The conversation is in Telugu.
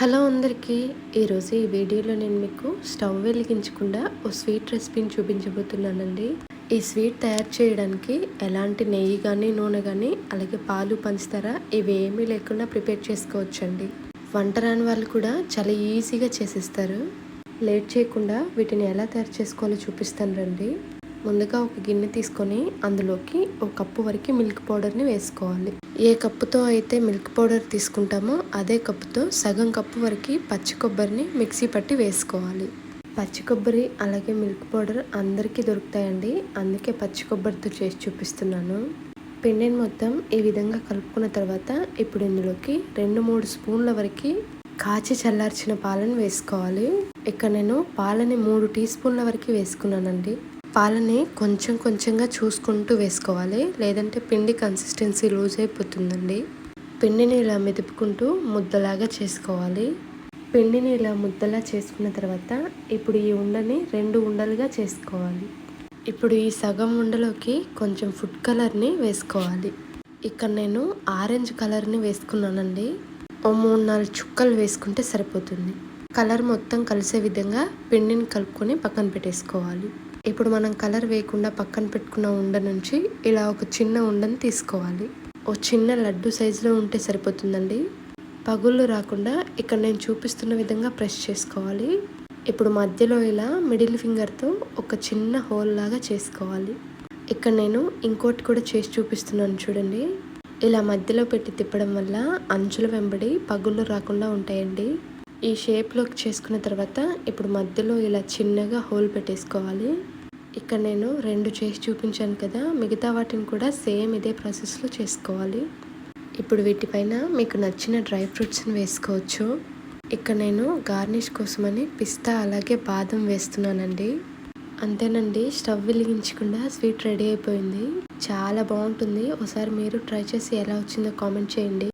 హలో అందరికీ ఈరోజు ఈ వీడియోలో నేను మీకు స్టవ్ వెలిగించకుండా ఓ స్వీట్ రెసిపీని చూపించబోతున్నానండి. ఈ స్వీట్ తయారు చేయడానికి ఎలాంటి నెయ్యి కానీ నూనె కానీ అలాగే పాలు పంచుతారా ఇవి ఏమీ లేకుండా ప్రిపేర్ చేసుకోవచ్చండి. వంట రాని వాళ్ళు కూడా చాలా ఈజీగా చేసేస్తారు. లేట్ చేయకుండా వీటిని ఎలా తయారు చేసుకోవాలో చూపిస్తాను రండి. ముందుగా ఒక గిన్నె తీసుకొని అందులోకి ఒక కప్పు వరకు మిల్క్ పౌడర్ని వేసుకోవాలి. ఏ కప్పుతో అయితే మిల్క్ పౌడర్ తీసుకుంటామో అదే కప్పుతో సగం కప్పు వరకు పచ్చి కొబ్బరిని మిక్సీ పట్టి వేసుకోవాలి. పచ్చి కొబ్బరి అలాగే మిల్క్ పౌడర్ అందరికీ దొరుకుతాయండి. అందుకే పచ్చి కొబ్బరితో చేసి చూపిస్తున్నాను. పిండిని మొత్తం ఈ విధంగా కలుపుకున్న తర్వాత ఇప్పుడు ఇందులోకి రెండు మూడు స్పూన్ల వరకు కాచి చల్లార్చిన పాలను వేసుకోవాలి. ఇక్కడ నేను పాలని మూడు టీ స్పూన్ల వరకు వేసుకున్నానండి. పాలని కొంచెం కొంచెంగా చూసుకుంటూ వేసుకోవాలి. లేదంటే పిండి కన్సిస్టెన్సీ లూజ్ అయిపోతుందండి. పిండిని ఇలా మెదుపుకుంటూ ముద్దలాగా చేసుకోవాలి. పిండిని ఇలా ముద్దలా చేసుకున్న తర్వాత ఇప్పుడు ఈ ఉండని రెండు ఉండలుగా చేసుకోవాలి. ఇప్పుడు ఈ సగం ఉండలోకి కొంచెం ఫుడ్ కలర్ని వేసుకోవాలి. ఇక్కడ నేను ఆరెంజ్ కలర్ని వేసుకున్నానండి. ఓ మూడు నాలుగు చుక్కలు వేసుకుంటే సరిపోతుంది. కలర్ మొత్తం కలిసే విధంగా పిండిని కలుపుకొని పక్కన పెట్టేసుకోవాలి. ఇప్పుడు మనం కలర్ వేయకుండా పక్కన పెట్టుకున్న ఉండ నుంచి ఇలా ఒక చిన్న ఉండని తీసుకోవాలి. ఓ చిన్న లడ్డు సైజులో ఉంటే సరిపోతుందండి. పగుళ్ళు రాకుండా ఇక్కడ నేను చూపిస్తున్న విధంగా ప్రెస్ చేసుకోవాలి. ఇప్పుడు మధ్యలో ఇలా మిడిల్ ఫింగర్తో ఒక చిన్న హోల్ లాగా చేసుకోవాలి. ఇక్కడ నేను ఇంకోటి కూడా చేసి చూపిస్తున్నాను చూడండి. ఇలా మధ్యలో పెట్టి తిప్పడం వల్ల అంచుల వెంబడి పగుళ్ళు రాకుండా ఉంటాయండి. ఈ షేప్లోకి చేసుకున్న తర్వాత ఇప్పుడు మధ్యలో ఇలా చిన్నగా హోల్ పెట్టేసుకోవాలి. ఇక్కడ నేను రెండు చేసి చూపించాను కదా మిగతా వాటిని కూడా సేమ్ ఇదే ప్రాసెస్లో చేసుకోవాలి. ఇప్పుడు వీటిపైన మీకు నచ్చిన డ్రై ఫ్రూట్స్ని వేసుకోవచ్చు. ఇక్కడ నేను గార్నిష్ కోసమని పిస్తా అలాగే బాదం వేస్తున్నానండి. అంతేనండి స్టవ్ వెలిగించకుండా స్వీట్ రెడీ అయిపోయింది. చాలా బాగుంటుంది. ఒకసారి మీరు ట్రై చేసి ఎలా వచ్చిందో కామెంట్ చేయండి.